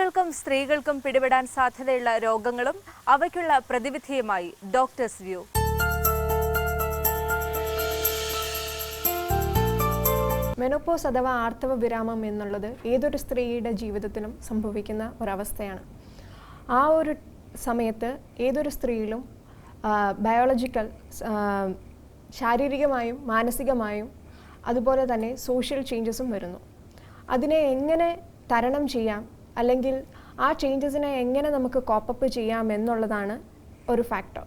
കുട്ടികൾക്കും സ്ത്രീകൾക്കും പിടിപെടാൻ സാധ്യതയുള്ള രോഗങ്ങളും അവയ്ക്കുള്ള പ്രതിവിധിയുമായി ഡോക്ടേഴ്സ് വ്യൂ. മെനോപോസ് അഥവാ ആർത്തവ വിരാമം എന്നുള്ളത് ഏതൊരു സ്ത്രീയുടെ ജീവിതത്തിലും സംഭവിക്കുന്ന ഒരവസ്ഥയാണ്. ആ ഒരു സമയത്ത് ഏതൊരു സ്ത്രീയിലും ബയോളജിക്കൽ ശാരീരികമായും മാനസികമായും അതുപോലെ തന്നെ സോഷ്യൽ ചേഞ്ചസും വരുന്നു. അതിനെ എങ്ങനെ തരണം ചെയ്യാം അല്ലെങ്കിൽ ആ ചേഞ്ചസിനെ എങ്ങനെ നമുക്ക് കോപ്പപ്പ് ചെയ്യാം എന്നുള്ളതാണ് ഒരു ഫാക്ടർ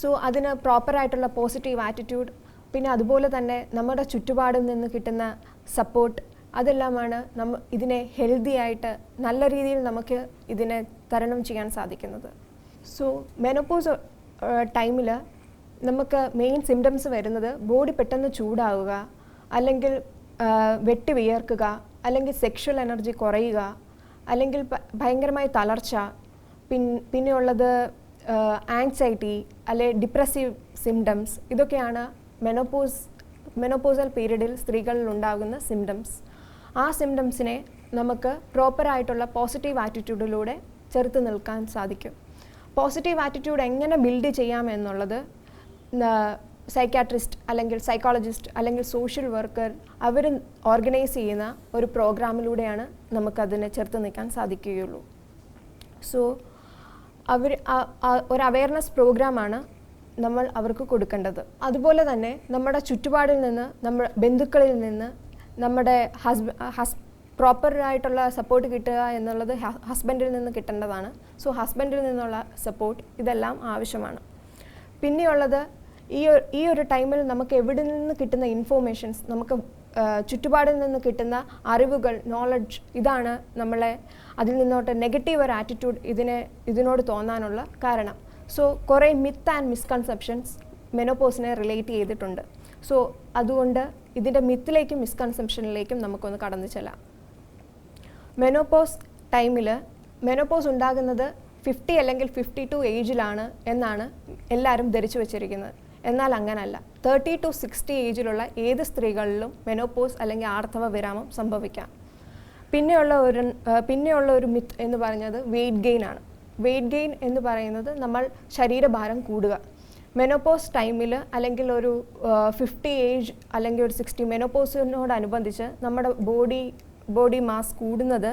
സോ അതിന് പ്രോപ്പറായിട്ടുള്ള പോസിറ്റീവ് ആറ്റിറ്റ്യൂഡ് പിന്നെ അതുപോലെ തന്നെ നമ്മുടെ ചുറ്റുപാടിൽ നിന്ന് കിട്ടുന്ന സപ്പോർട്ട് അതെല്ലാമാണ് നമ്മ ഇതിനെ ഹെൽത്തി ആയിട്ട് നല്ല രീതിയിൽ നമുക്ക് ഇതിനെ തരണം ചെയ്യാൻ സാധിക്കുന്നത്. സോ മെനോപോസ് ടൈമിൽ നമുക്ക് മെയിൻ സിംറ്റംസ് വരുന്നത് ബോഡി പെട്ടെന്ന് ചൂടാവുക അല്ലെങ്കിൽ വെട്ടി വിയർക്കുക അല്ലെങ്കിൽ സെക്ഷൽ എനർജി കുറയുക അല്ലെങ്കിൽ ഭയങ്കരമായ തളർച്ച പിൻ പിന്നെയുള്ളത് ആങ്സൈറ്റി അല്ലെ ഡിപ്രസീവ് സിംറ്റംസ് ഇതൊക്കെയാണ് മെനോപോസ് മെനോപോസൽ പീരീഡിൽ സ്ത്രീകളിൽ ഉണ്ടാകുന്ന സിംറ്റംസ് ആ സിംറ്റംസിനെ നമുക്ക് പ്രോപ്പറായിട്ടുള്ള പോസിറ്റീവ് ആറ്റിറ്റ്യൂഡിലൂടെ ചെറുത്ത് നിൽക്കാൻ സാധിക്കും. പോസിറ്റീവ് ആറ്റിറ്റ്യൂഡ് എങ്ങനെ ബിൽഡ് ചെയ്യാം എന്നുള്ളത് സൈക്കാട്രിസ്റ്റ് അല്ലെങ്കിൽ സൈക്കോളജിസ്റ്റ് അല്ലെങ്കിൽ സോഷ്യൽ വർക്കർ അവർ ഓർഗനൈസ് ചെയ്യുന്ന ഒരു പ്രോഗ്രാമിലൂടെയാണ് നമുക്കതിനെ ചെറുത്ത് നിൽക്കാൻ സാധിക്കുകയുള്ളൂ. സോ അവർ ഒരു അവയർനെസ് പ്രോഗ്രാമാണ് നമ്മൾ അവർക്ക് കൊടുക്കേണ്ടത്. അതുപോലെ തന്നെ നമ്മുടെ ചുറ്റുപാടിൽ നിന്ന് നമ്മൾ ബന്ധുക്കളിൽ നിന്ന് നമ്മുടെ ഹസ്ബ ഹസ് പ്രോപ്പറായിട്ടുള്ള സപ്പോർട്ട് കിട്ടുക എന്നുള്ളത് ഹസ്ബൻഡിൽ നിന്ന് കിട്ടേണ്ടതാണ്. സോ ഹസ്ബൻഡിൽ നിന്നുള്ള സപ്പോർട്ട് ഇതെല്ലാം ആവശ്യമാണ്. പിന്നെയുള്ളത് ഈ ഈ ഒരു ടൈമിൽ നമുക്ക് എവിടെ നിന്ന് കിട്ടുന്ന ഇൻഫോർമേഷൻസ് നമുക്ക് ചുറ്റുപാടിൽ നിന്ന് കിട്ടുന്ന അറിവുകൾ നോളജ് ഇതാണ് നമ്മളെ അതിൽ നിന്നോട്ട് നെഗറ്റീവ് ഒരു ആറ്റിറ്റ്യൂഡ് ഇതിനെ ഇതിനോട് തോന്നാനുള്ള കാരണം. സോ കുറേ മിത്ത് ആൻഡ് മിസ്കൺസെപ്ഷൻസ് മെനോപോസിനെ റിലേറ്റ് ചെയ്തിട്ടുണ്ട്. സോ അതുകൊണ്ട് ഇതിന്റെ മിത്തിലേക്കും മിസ്കൺസെപ്ഷനിലേക്കും നമുക്കൊന്ന് കടന്നു ചെല്ലാം. മെനോപോസ് ടൈമിൽ മെനോപോസ് ഉണ്ടാകുന്നത് ഫിഫ്റ്റി അല്ലെങ്കിൽ ഫിഫ്റ്റി ടു ഏജിലാണ് എന്നാണ് എല്ലാവരും ധരിച്ചു വച്ചിരിക്കുന്നത്. എന്നാൽ അങ്ങനല്ല. തേർട്ടി ടു സിക്സ്റ്റി ഏജിലുള്ള ഏത് സ്ത്രീകളിലും മെനോപോസ് അല്ലെങ്കിൽ ആർത്തവ വിരാമം സംഭവിക്കാം. പിന്നെയുള്ള ഒരു പിന്നെയുള്ള ഒരു മിത്ത് എന്ന് പറയുന്നത് വെയിറ്റ് ഗെയിൻ ആണ്. വെയിറ്റ് ഗെയിൻ എന്ന് പറയുന്നത് നമ്മൾ ശരീരഭാരം കൂടുക. മെനോപോസ് ടൈമിൽ അല്ലെങ്കിൽ ഒരു ഫിഫ്റ്റി ഏജ് അല്ലെങ്കിൽ ഒരു സിക്സ്റ്റി മെനോപോസിനോടനുബന്ധിച്ച് നമ്മുടെ ബോഡി ബോഡി മാസ് കൂടുന്നത്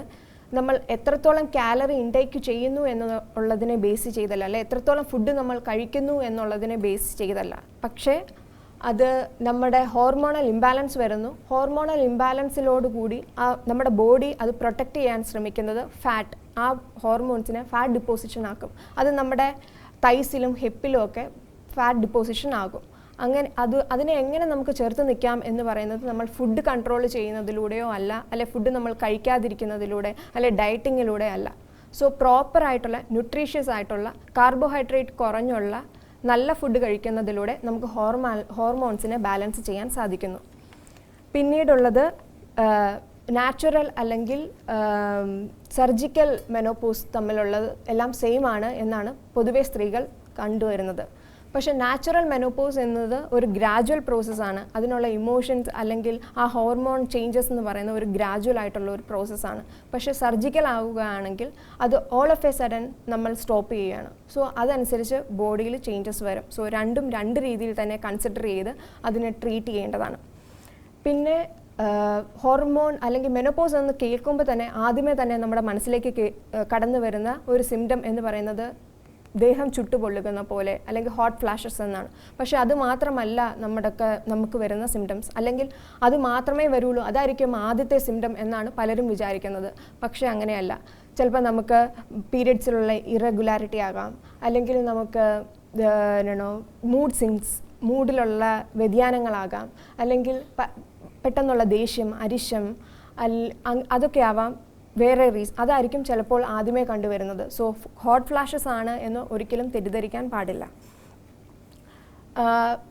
നമ്മൾ എത്രത്തോളം കാലറി ഇൻടേക്ക് ചെയ്യുന്നു എന്നുള്ളതിനെ ബേസ് ചെയ്തല്ല. അല്ലെ എത്രത്തോളം ഫുഡ് നമ്മൾ കഴിക്കുന്നു എന്നുള്ളതിനെ ബേസ് ചെയ്തല്ല. പക്ഷേ അത് നമ്മുടെ ഹോർമോണൽ ഇംബാലൻസ് വരുന്നു. ഹോർമോണൽ ഇംബാലൻസിലോടുകൂടി ആ നമ്മുടെ ബോഡി അത് പ്രൊട്ടക്റ്റ് ചെയ്യാൻ ശ്രമിക്കുന്നത് ഫാറ്റ് ആ ഹോർമോൺസിനെ ഫാറ്റ് ഡിപ്പോസിഷൻ ആക്കും. അത് നമ്മുടെ തൈസിലും ഹിപ്പിലും ഒക്കെ ഫാറ്റ് ഡിപ്പോസിഷൻ ആകും. അങ്ങനെ അത് അതിനെ എങ്ങനെ നമുക്ക് ചേർത്ത് നിൽക്കാം എന്ന് പറയുന്നത് നമ്മൾ ഫുഡ് കൺട്രോൾ ചെയ്യുന്നതിലൂടെയോ അല്ല അല്ലെ ഫുഡ് നമ്മൾ കഴിക്കാതിരിക്കുന്നതിലൂടെ അല്ലെ ഡയറ്റിങ്ങിലൂടെ അല്ല. സോ പ്രോപ്പർ ആയിട്ടുള്ള ന്യൂട്രീഷ്യസ് ആയിട്ടുള്ള കാർബോഹൈഡ്രേറ്റ് കുറഞ്ഞുള്ള നല്ല ഫുഡ് കഴിക്കുന്നതിലൂടെ നമുക്ക് ഹോർമോൺ ഹോർമോൺസിനെ ബാലൻസ് ചെയ്യാൻ സാധിക്കുന്നു. പിന്നീടുള്ളത് നാച്ചുറൽ അല്ലെങ്കിൽ സർജിക്കൽ മെനോപോസ് തമ്മിലുള്ളത് എല്ലാം സെയിം ആണ് എന്നാണ് പൊതുവെ സ്ത്രീകൾ കണ്ടുവരുന്നത്. പക്ഷേ നാച്ചുറൽ മെനോപോസ് എന്നത് ഒരു ഗ്രാജുവൽ പ്രോസസ്സാണ് അതിനുള്ള ഇമോഷൻസ് അല്ലെങ്കിൽ ആ ഹോർമോൺ ചേഞ്ചസ് എന്ന് പറയുന്ന ഒരു ഗ്രാജുവൽ ആയിട്ടുള്ള ഒരു പ്രോസസ്സാണ് പക്ഷേ സർജിക്കൽ ആവുകയാണെങ്കിൽ അത് ഓൾ ഓഫ് എ സഡൻ നമ്മൾ സ്റ്റോപ്പ് ചെയ്യുകയാണ്. സോ അതനുസരിച്ച് ബോഡിയിൽ ചേഞ്ചസ് വരും. സോ രണ്ടും രണ്ട് രീതിയിൽ തന്നെ കൺസിഡർ ചെയ്ത് അതിനെ ട്രീറ്റ് ചെയ്യേണ്ടതാണ്. പിന്നെ ഹോർമോൺ അല്ലെങ്കിൽ മെനോപോസ് എന്ന് കേൾക്കുമ്പോൾ തന്നെ ആദ്യമേ തന്നെ നമ്മുടെ മനസ്സിലേക്ക് കടന്നു വരുന്ന ഒരു സിംറ്റം എന്ന് പറയുന്നത് ദേഹം ചുട്ടുപൊള്ളുന്ന പോലെ അല്ലെങ്കിൽ ഹോട്ട് ഫ്ലാഷസ് എന്നാണ്. പക്ഷെ അത് മാത്രമല്ല നമ്മുടെയൊക്കെ നമുക്ക് വരുന്ന സിംറ്റംസ് അല്ലെങ്കിൽ അത് മാത്രമേ വരുള്ളൂ അതായിരിക്കും ആദ്യത്തെ സിംറ്റം എന്നാണ് പലരും വിചാരിക്കുന്നത്. പക്ഷേ അങ്ങനെയല്ല. ചിലപ്പോൾ നമുക്ക് പീരിയഡ്സിലുള്ള ഇറഗുലാരിറ്റി ആകാം. അല്ലെങ്കിൽ നമുക്ക് മൂഡ് സിങ്സ് മൂഡിലുള്ള വ്യതിയാനങ്ങളാകാം. അല്ലെങ്കിൽ പെട്ടെന്നുള്ള ദേഷ്യം അരിശം അൽ അതൊക്കെ ആവാം. വേറെ റീസ് അതായിരിക്കും ചിലപ്പോൾ ആദ്യമേ കണ്ടുവരുന്നത്. സോ ഹോട്ട് ഫ്ലാഷസ് ആണ് എന്ന് ഒരിക്കലും തെറ്റിദ്ധരിക്കാൻ പാടില്ല.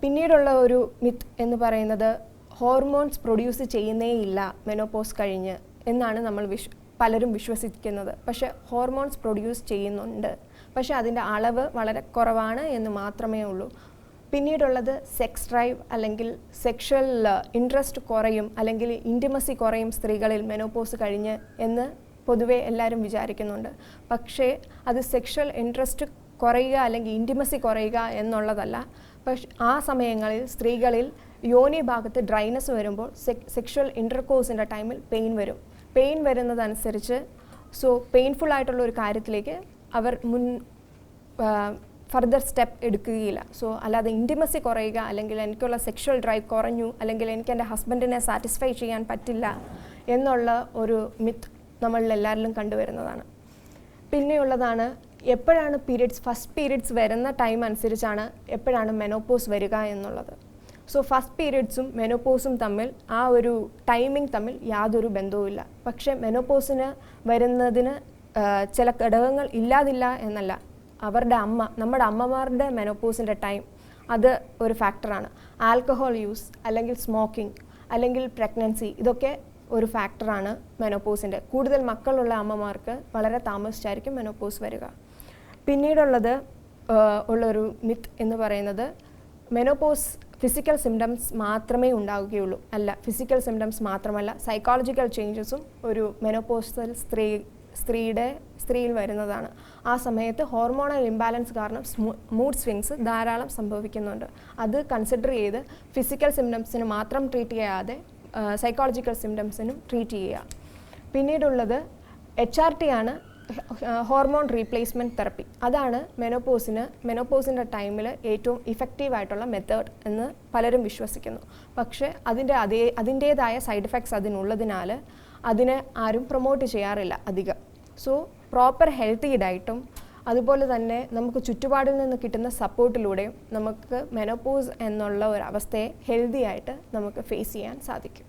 പിന്നീടുള്ള ഒരു മിത്ത് എന്ന് പറയുന്നത് ഹോർമോൺസ് പ്രൊഡ്യൂസ് ചെയ്യുന്നേയില്ല മെനോപോസ് കഴിഞ്ഞ് എന്നാണ് നമ്മൾ വിശ്വ പലരും വിശ്വസിക്കുന്നത്. പക്ഷെ ഹോർമോൺസ് പ്രൊഡ്യൂസ് ചെയ്യുന്നുണ്ട്. പക്ഷേ അതിന്റെ അളവ് വളരെ കുറവാണ് എന്ന് മാത്രമേ ഉള്ളൂ. പിന്നീടുള്ളത് സെക്സ് ഡ്രൈവ് അല്ലെങ്കിൽ സെക്ഷൽ ഇൻട്രസ്റ്റ് കുറയും അല്ലെങ്കിൽ ഇന്റിമസി കുറയും സ്ത്രീകളിൽ മെനോപോസ് കഴിഞ്ഞ് എന്ന് പൊതുവെ എല്ലാവരും വിചാരിക്കുന്നുണ്ട്. പക്ഷേ അത് സെക്ഷൽ ഇൻട്രസ്റ്റ് കുറയുക അല്ലെങ്കിൽ ഇന്റിമസി കുറയുക എന്നുള്ളതല്ല. പക്ഷെ ആ സമയങ്ങളിൽ സ്ത്രീകളിൽ യോനി ഭാഗത്ത് ഡ്രൈനസ് വരുമ്പോൾ സെക്ഷൽ ഇന്റർകോഴ്സിന്റെ ടൈമിൽ പെയിൻ വരും. പെയിൻ വരുന്നതനുസരിച്ച് സോ പെയിൻഫുൾ ആയിട്ടുള്ള ഒരു കാര്യത്തിലേക്ക് അവർ മുൻ ഫർദർ സ്റ്റെപ്പ് എടുക്കുകയില്ല. സോ അല്ലാതെ ഇന്റിമസി കുറയുക അല്ലെങ്കിൽ എനിക്കുള്ള സെക്ഷൽ ഡ്രൈവ് കുറഞ്ഞു അല്ലെങ്കിൽ എനിക്ക് എന്റെ ഹസ്ബൻഡിനെ സാറ്റിസ്ഫൈ ചെയ്യാൻ പറ്റില്ല എന്നുള്ള ഒരു മിത്ത് നമ്മളിൽ എല്ലാവരിലും കണ്ടുവരുന്നതാണ്. പിന്നെയുള്ളതാണ് എപ്പോഴാണ് പീരിയഡ്സ് ഫസ്റ്റ് പീരിയഡ്സ് വരുന്ന ടൈം അനുസരിച്ചാണ് എപ്പോഴാണ് മെനോപോസ് വരിക എന്നുള്ളത്. സോ ഫസ്റ്റ് പീരിയഡ്സും മെനോപോസും തമ്മിൽ ആ ഒരു ടൈമിംഗ് തമ്മിൽ യാതൊരു ബന്ധവുമില്ല. പക്ഷേ മെനോപ്പോസിന് വരുന്നതിന് ചില ഘടകങ്ങൾ ഇല്ലാതില്ല എന്നല്ല. അവരുടെ അമ്മ നമ്മുടെ അമ്മമാരുടെ മെനോപ്പോസിന്റെ ടൈം അത് ഒരു ഫാക്ടറാണ് ആൽക്കഹോൾ യൂസ് അല്ലെങ്കിൽ സ്മോക്കിംഗ് അല്ലെങ്കിൽ പ്രഗ്നൻസി ഇതൊക്കെ ഒരു ഫാക്ടറാണ് മെനോപ്പോസിന്റെ കൂടുതൽ മക്കളുള്ള അമ്മമാർക്ക് വളരെ താമസിച്ചായിരിക്കും മെനോപ്പോസ് വരിക. പിന്നീടുള്ളത് ഉള്ളൊരു മിത്ത് എന്ന് പറയുന്നത് മെനോപ്പോസ് ഫിസിക്കൽ സിംറ്റംസ് മാത്രമേ ഉണ്ടാവുകയുള്ളൂ. അല്ല ഫിസിക്കൽ സിംറ്റംസ് മാത്രമല്ല സൈക്കോളജിക്കൽ ചേഞ്ചസും ഒരു മെനോപ്പോസൽ സ്ത്രീ സ്ത്രീയുടെ സ്ത്രീയിൽ വരുന്നതാണ്. ആ സമയത്ത് ഹോർമോണൽ ഇംബാലൻസ് കാരണം മൂഡ് സ്വിങ്സ് ധാരാളം സംഭവിക്കുന്നുണ്ട്. അത് കൺസിഡർ ചെയ്ത് ഫിസിക്കൽ സിംറ്റംസിന് മാത്രം ട്രീറ്റ് ചെയ്യാതെ സൈക്കോളജിക്കൽ സിംറ്റംസിനും ട്രീറ്റ് ചെയ്യുക. പിന്നീടുള്ളത് എച്ച് ആർ ടി ആണ് ഹോർമോൺ റീപ്ലേസ്മെന്റ് തെറപ്പി അതാണ് മെനോപ്പോസിന് മെനോപ്പോസിന്റെ ടൈമിൽ ഏറ്റവും ഇഫക്റ്റീവ് ആയിട്ടുള്ള മെത്തേഡ് എന്ന് പലരും വിശ്വസിക്കുന്നു. പക്ഷേ അതിന്റെ അതേ അതിന്റേതായ സൈഡ് എഫക്ട്സ് അതിനുള്ളതിനാൽ അതിനെ ആരും പ്രൊമോട്ട് ചെയ്യാറില്ല അധികം. സോ പ്രോപ്പർ ഹെൽത്തി ഡയറ്റും അതുപോലെ തന്നെ നമുക്ക് ചുറ്റുപാടിൽ നിന്ന് കിട്ടുന്ന സപ്പോർട്ടിലൂടെയും നമുക്ക് മെനോപോസ് എന്നുള്ള ഒരു അവസ്ഥയെ ഹെൽത്തി ആയിട്ട് നമുക്ക് ഫേസ് ചെയ്യാൻ സാധിക്കും.